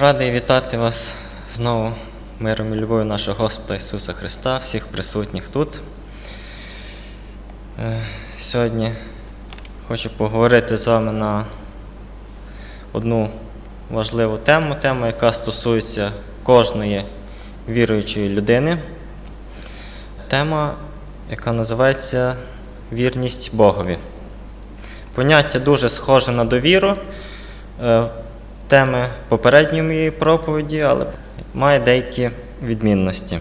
Радий вітати вас знову миром і любов'ю нашого Господа Ісуса Христа, всіх присутніх тут. Е, Сьогодні хочу поговорити з вами на одну важливу тему, тему, яка стосується кожної віруючої людини. Тема, яка називається вірність Богові. Поняття дуже схоже на довіру. Теми попередньої моєї проповіді, але має деякі відмінності.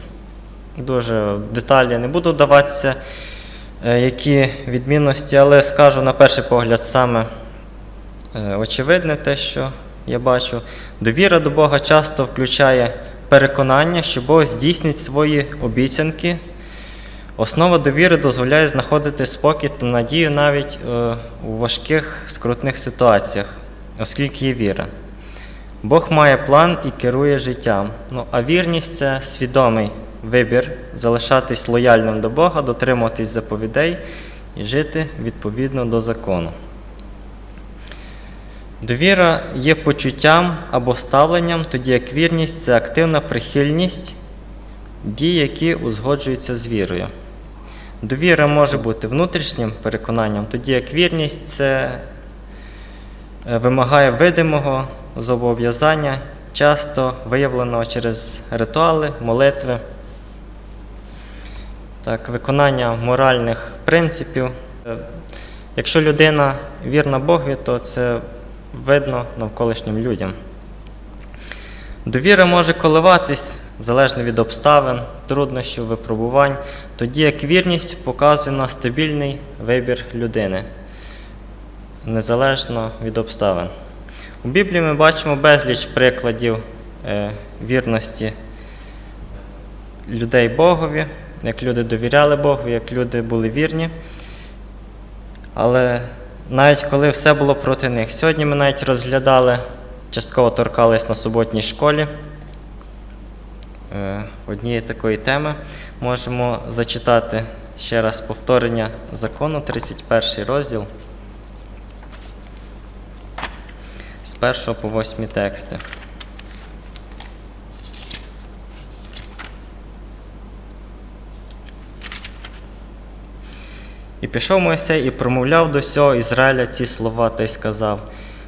Дуже в деталі не буду вдаватися, е, які відмінності, але скажу на перший погляд саме е, очевидне те, що я бачу. Довіра до Бога часто включає переконання, що Бог здійснить свої обіцянки. Основа довіри дозволяє знаходити спокій та надію навіть е, у важких скрутних ситуаціях, оскільки є віра. Бог має план і керує життям. Ну, а вірність це свідомий вибір залишатись лояльним до Бога, дотримуватись заповідей і жити відповідно до закону. Довіра є почуттям або ставленням, тоді як вірність це активна прихильність дій, які узгоджуються з вірою. Довіра може бути внутрішнім переконанням, тоді як вірність це е, вимагає видимого зобов'язання, часто виявленого через ритуали, молитви, так, виконання моральних принципів. Е, Якщо людина вірна Богові, то це видно навколишнім людям. Довіра може коливатись залежно від обставин, труднощів, випробувань, тоді як вірність показує на стабільний вибір людини, незалежно від обставин. У Біблії ми бачимо безліч прикладів е, вірності людей Богові, як люди довіряли Богу, як люди були вірні. Але навіть коли все було проти них, сьогодні ми навіть розглядали, частково торкались на суботній школі е, однієї такої теми. Можемо зачитати ще раз повторення закону, 31 розділ. З 1 по 8 тексти. І пішов Мойсей і промовляв до всього Ізраїля ці слова та й сказав: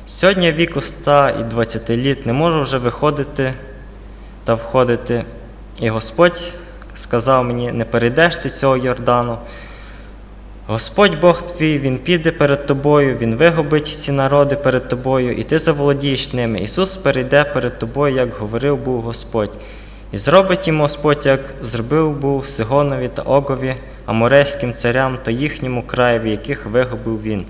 Сьогодні віку ста і двадцяти літ не можу вже виходити та входити. І Господь сказав мені: не перейдеш ти цього Йордану. Господь Бог твій, Він піде перед тобою, Він вигубить ці народи перед тобою, і ти заволодієш ними. Ісус перейде перед тобою, як говорив був Господь. І зробить йому Господь, як зробив був Сигонові та Огові, Аморейським царям та їхньому краєві, яких вигубив він.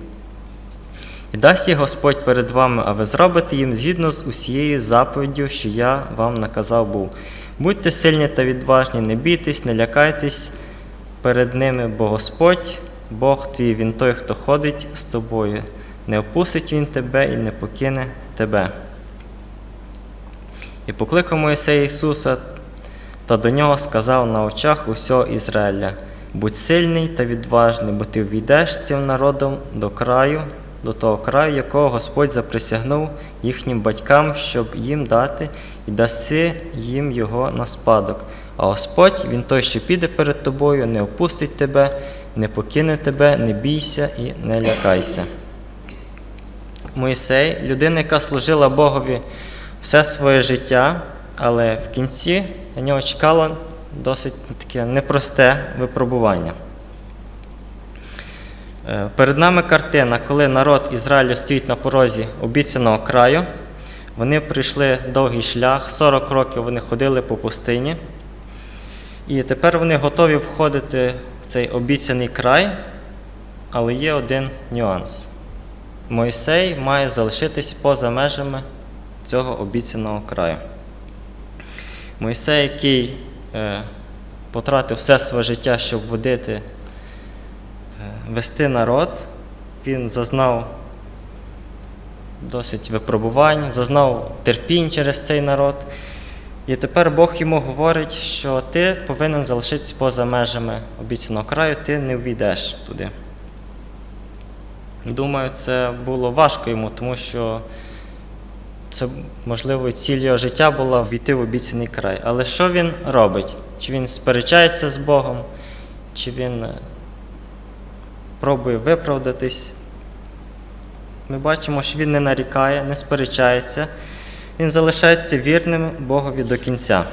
І дасть їх Господь перед вами, а ви зробите їм згідно з усією заповіддю, що я вам наказав був. Будьте сильні та відважні, не бійтесь, не лякайтесь перед ними, бо Господь, Бог твій, Він той, хто ходить з тобою. Не опустить Він тебе і не покине тебе. І покликав Моїсей Ісуса, та до нього сказав на очах усього Ізраїля: будь сильний та відважний, бо ти ввійдеш з цим народом до краю, до того краю, якого Господь заприсягнув їхнім батькам, щоб їм дати, і даси їм його на спадок. А Господь, Він той, що піде перед тобою, не опустить тебе, не покине тебе, не бійся і не лякайся. Моїсей, людина, яка служила Богові все своє життя, але в кінці на нього чекало досить таке непросте випробування. Е, Перед нами картина, коли народ Ізраїлю стоїть на порозі обіцяного краю. Вони пройшли довгий шлях, 40 років вони ходили по пустині. І тепер вони готові входити цей обіцяний край, але є один нюанс. Мойсей має залишитись поза межами цього обіцяного краю. Мойсей, який е, потратив все своє життя, щоб водити, е, вести народ, він зазнав досить випробувань, зазнав терпінь через цей народ. І тепер Бог йому говорить, що ти повинен залишитися поза межами обіцяного краю, ти не ввійдеш туди. Думаю, це було важко йому, тому що це, можливо, ціль його життя була війти в обіцяний край. Але що він робить? Чи він сперечається з Богом, чи він е, пробує виправдатись? Ми бачимо, що він не нарікає, не сперечається, він залишається вірним Богові до кінця.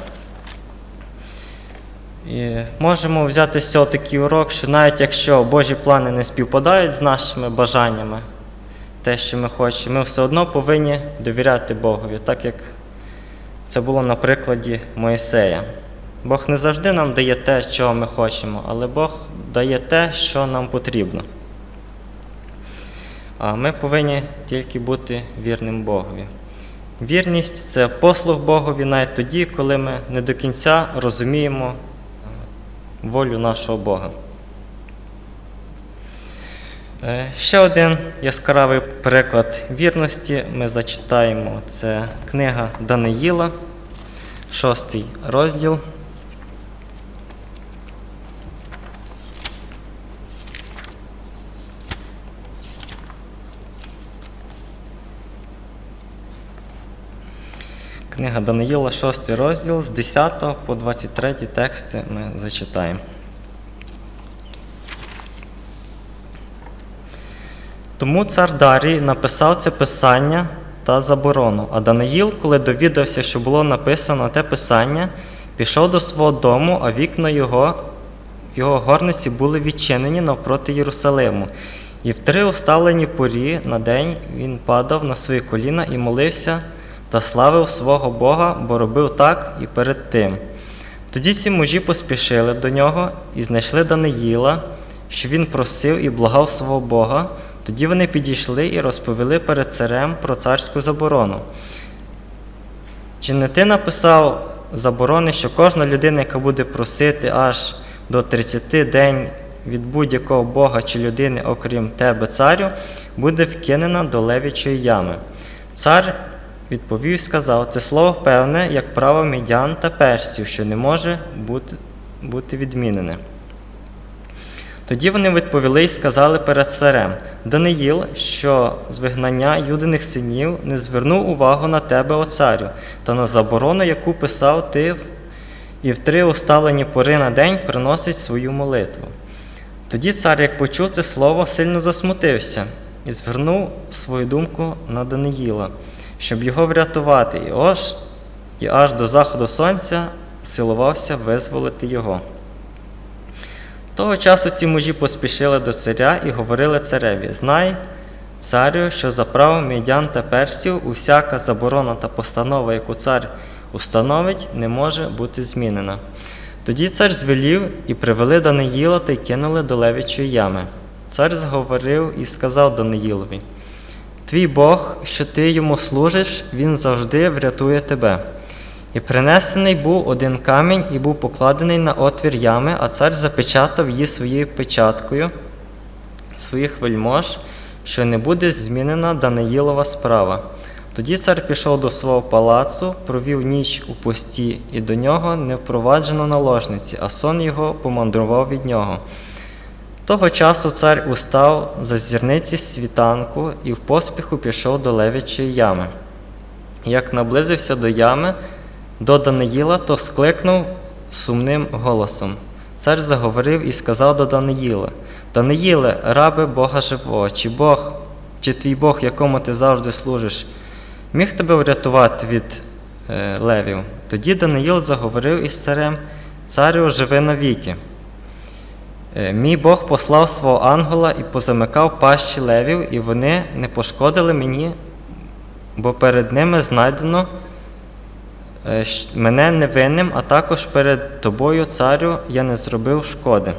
І можемо взяти з цього такий урок, що навіть якщо Божі плани не співпадають з нашими бажаннями, те, що ми хочемо, ми все одно повинні довіряти Богові, так як це було на прикладі Моїсея. Бог не завжди нам дає те, чого ми хочемо, але Бог дає те, що нам потрібно. А ми повинні тільки бути вірним Богові. Вірність це послуг Богові навіть тоді, коли ми не до кінця розуміємо волю нашого Бога. Е, Ще один яскравий приклад вірності ми зачитаємо. Це книга Даниїла, шостий розділ. Книга Даниїла, 6 розділ, з 10 по 23 тексти ми зачитаємо. Тому цар Дарій написав це писання та заборону. А Даниїл, коли довідався, що було написано те писання, пішов до свого дому, а вікна його, його горниці були відчинені навпроти Єрусалиму. І в три уставлені порі на день він падав на свої коліна і молився та славив свого Бога, бо робив так і перед тим. Тоді ці мужі поспішили до нього і знайшли Даниїла, що він просив і благав свого Бога. Тоді вони підійшли і розповіли перед царем про царську заборону. Чи не ти написав заборони, що кожна людина, яка буде просити аж до 30 день від будь-якого Бога чи людини, окрім тебе, царю, буде вкинена до левічої ями? Цар відповів і сказав, це слово певне, як право мідян та персів, що не може бути, бути відмінене. Тоді вони відповіли і сказали перед царем Даниїл, що з вигнання юдиних синів не звернув увагу на тебе, о царю, та на заборону, яку писав ти, і в три усталені пори на день приносить свою молитву. Тоді цар, як почув це слово, сильно засмутився і звернув свою думку на Даниїла, щоб його врятувати, і аж, і аж до заходу сонця силувався визволити його. Того часу ці мужі поспішили до царя і говорили цареві: Знай, царю, що за правом мідян та персів усяка заборона та постанова, яку цар установить, не може бути змінена. Тоді цар звелів і привели Даниїла та й кинули до левічої ями. Цар зговорив і сказав Даниїлові: Твій Бог, що ти йому служиш, він завжди врятує тебе. І принесений був один камінь і був покладений на отвір ями, а цар запечатав її своєю печаткою своїх вельмож, що не буде змінена Даниїлова справа. Тоді цар пішов до свого палацу, провів ніч у пості, і до нього не впроваджено наложниці, а сон його помандрував від нього. Того часу цар устав за зірниці світанку і в поспіху пішов до левічої ями. Як наблизився до ями, до Даниїла, то скликнув сумним голосом. Цар заговорив і сказав до Даниїла: Даниїле, рабе Бога живого, чи Бог, чи твій Бог, якому ти завжди служиш, міг тебе врятувати від е, левів? Тоді Даниїл заговорив із царем: Царю, живи навіки. Е, Мій Бог послав свого ангела і позамикав пащі левів, і вони не пошкодили мені, бо перед ними знайдено е, мене невинним, а також перед тобою, царю, я не зробив шкоди.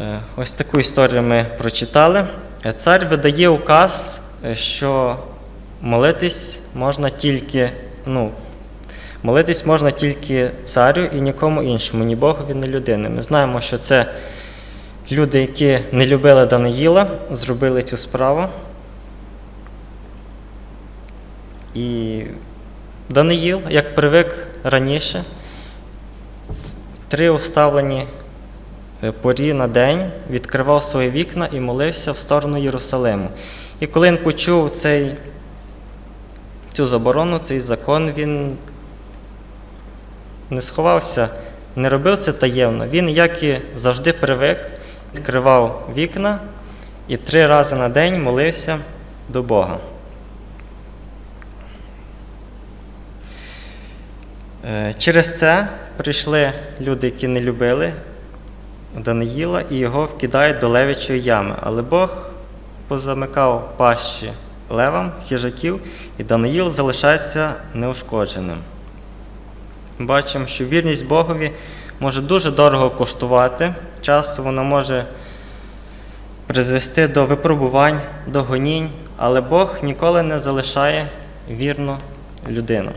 Е, Ось таку історію ми прочитали. Цар видає указ, що молитись можна тільки, ну, молитись можна тільки царю і нікому іншому, ні Богові, ні людини. Ми знаємо, що це люди, які не любили Даниїла, зробили цю справу. І Даниїл, як привик раніше, три уставлені е, порі на день відкривав свої вікна і молився в сторону Єрусалиму. І коли він почув цей, цю заборону, цей закон, він не сховався, не робив це таємно. Він, як і завжди привик, відкривав вікна і три рази на день молився до Бога. Е, Через це прийшли люди, які не любили Даниїла, і його вкидають до левячої ями. Але Бог позамикав пащі левам, хижаків, і Даниїл залишається неушкодженим. Бачимо, що вірність Богові може дуже дорого коштувати. Часу вона може призвести до випробувань, до гонінь, але Бог ніколи не залишає вірну людину.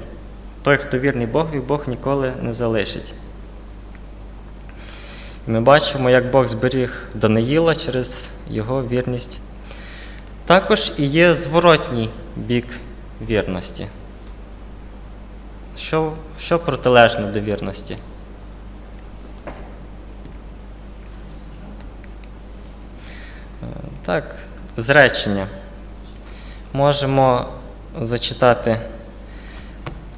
Той, хто вірний Богові, Бог ніколи не залишить. Ми бачимо, як Бог зберіг Даниїла через його вірність. Також і є зворотній бік вірності. Що, що протилежне до вірності? Е, Так, зречення. Можемо зачитати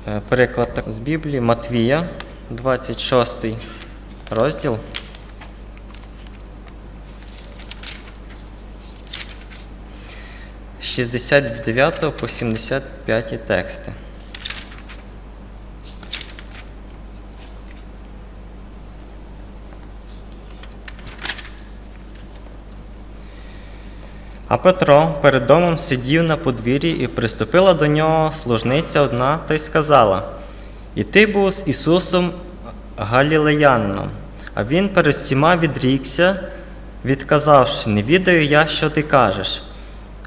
е, приклад з Біблії Матвія, 26 розділ. З 69 по 75 тексти. А Петро перед домом сидів на подвір'ї і приступила до нього служниця одна та й сказала: І ти був з Ісусом Галілеянином. А він перед всіма відрікся, відказавши, не відаю я, що ти кажеш.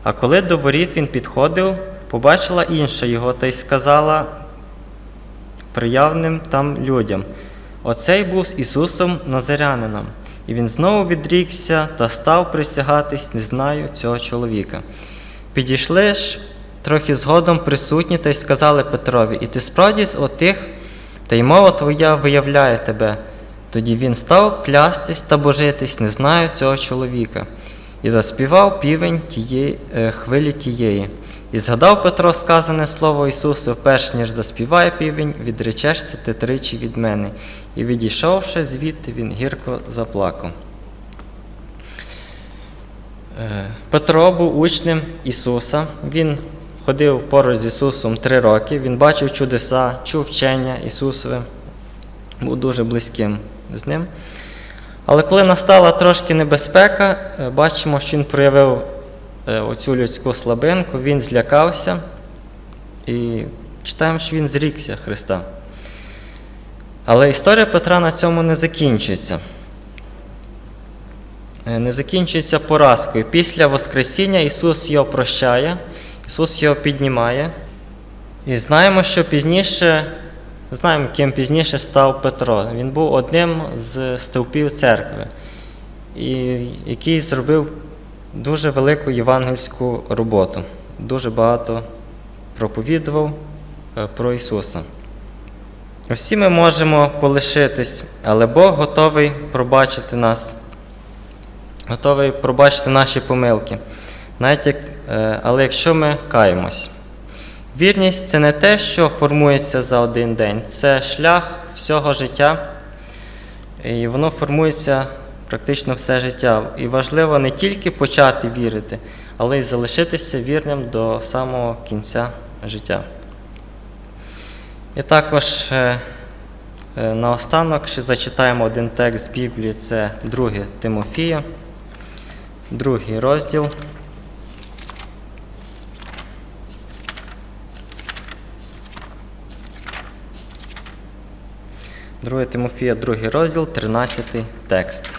А коли до воріт він підходив, побачила інша його та й сказала приявним там людям: Оцей був з Ісусом Назарянином. І він знову відрікся та став присягатись, не знаю цього чоловіка. Підійшли ж трохи згодом присутні та й сказали Петрові, і ти справді отих, та й мова твоя виявляє тебе. Тоді він став клястись та божитись, не знаю цього чоловіка. І заспівав півень тієї, е, хвилі тієї. І згадав Петро сказане слово Ісусу, перш ніж заспіває півень, відречешся ти тричі від мене. І відійшовши звідти, він гірко заплакав. Е, Петро був учнем Ісуса. Він ходив поруч з Ісусом три роки. Він бачив чудеса, чув вчення Ісусове, був дуже близьким з ним. Але коли настала трошки небезпека, е, бачимо, що він проявив оцю людську слабинку, він злякався і читаємо, що він зрікся Христа. Але історія Петра на цьому не закінчується. Е, Не закінчується поразкою. Після Воскресіння Ісус його прощає, Ісус його піднімає. І знаємо, що пізніше, знаємо, ким пізніше став Петро. Він був одним з стовпів церкви, і який зробив дуже велику євангельську роботу. Дуже багато проповідував е, про Ісуса. Всі ми можемо полишитись, але Бог готовий пробачити нас, готовий пробачити наші помилки. Навіть як, е, але якщо ми каємось. Вірність це не те, що формується за один день, це шлях всього життя, і воно формується практично все життя. І важливо не тільки почати вірити, але й залишитися вірним до самого кінця життя. І також е, е, наостанок ще зачитаємо один текст з Біблії, це 2 Тимофія, другий розділ. Друге Тимофія, другий розділ, 13 текст.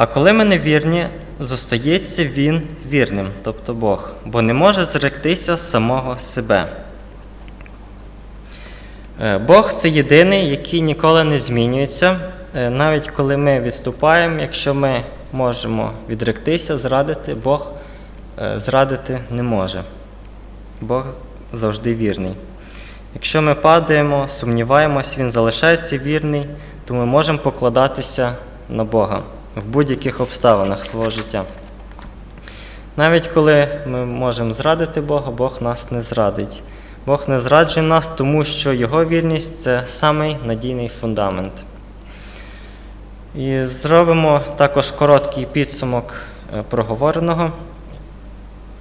А коли ми не вірні, зостається він вірним, тобто Бог, бо не може зректися самого себе. Е, Бог це єдиний, який ніколи не змінюється, Е, навіть коли ми відступаємо, якщо ми можемо відректися, зрадити, Бог е, зрадити не може. Бог завжди вірний. Якщо ми падаємо, сумніваємось, Він залишається вірний, то ми можемо покладатися на Бога в будь-яких обставинах свого життя. Навіть коли ми можемо зрадити Бога, Бог нас не зрадить. Бог не зраджує нас, тому що Його вірність це самий надійний фундамент. І зробимо також короткий підсумок е, проговореного.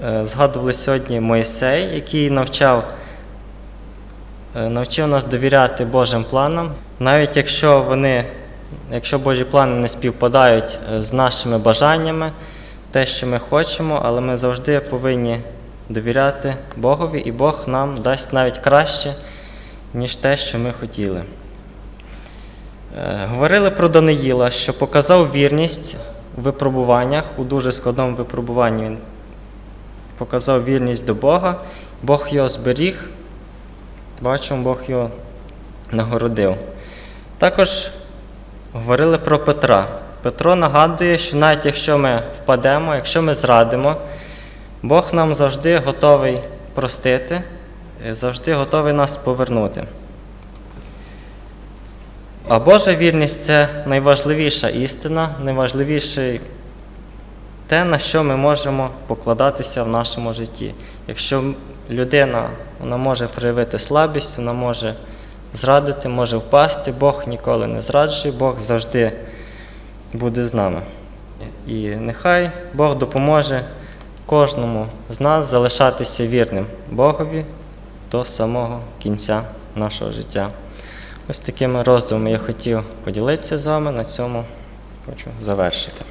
Е, Згадували сьогодні Моїсей, який навчав, е, навчив нас довіряти Божим планам, навіть якщо вони, якщо Божі плани не співпадають е, з нашими бажаннями, те, що ми хочемо, але ми завжди повинні довіряти Богові, і Бог нам дасть навіть краще, ніж те, що ми хотіли. Е, Говорили про Даниїла, що показав вірність у випробуваннях, у дуже складному випробуванні він показав вірність до Бога, Бог його зберіг, бачимо, Бог його нагородив. Також говорили про Петра. Петро нагадує, що навіть якщо ми впадемо, якщо ми зрадимо, Бог нам завжди готовий простити, завжди готовий нас повернути. А Божа вірність це найважливіша істина, найважливіше те, на що ми можемо покладатися в нашому житті. Якщо людина вона може проявити слабість, вона може зрадити, може впасти, Бог ніколи не зраджує, Бог завжди буде з нами. І нехай Бог допоможе кожному з нас залишатися вірним Богові до самого кінця нашого життя. Ось такими роздумами я хотів поділитися з вами. На цьому хочу завершити.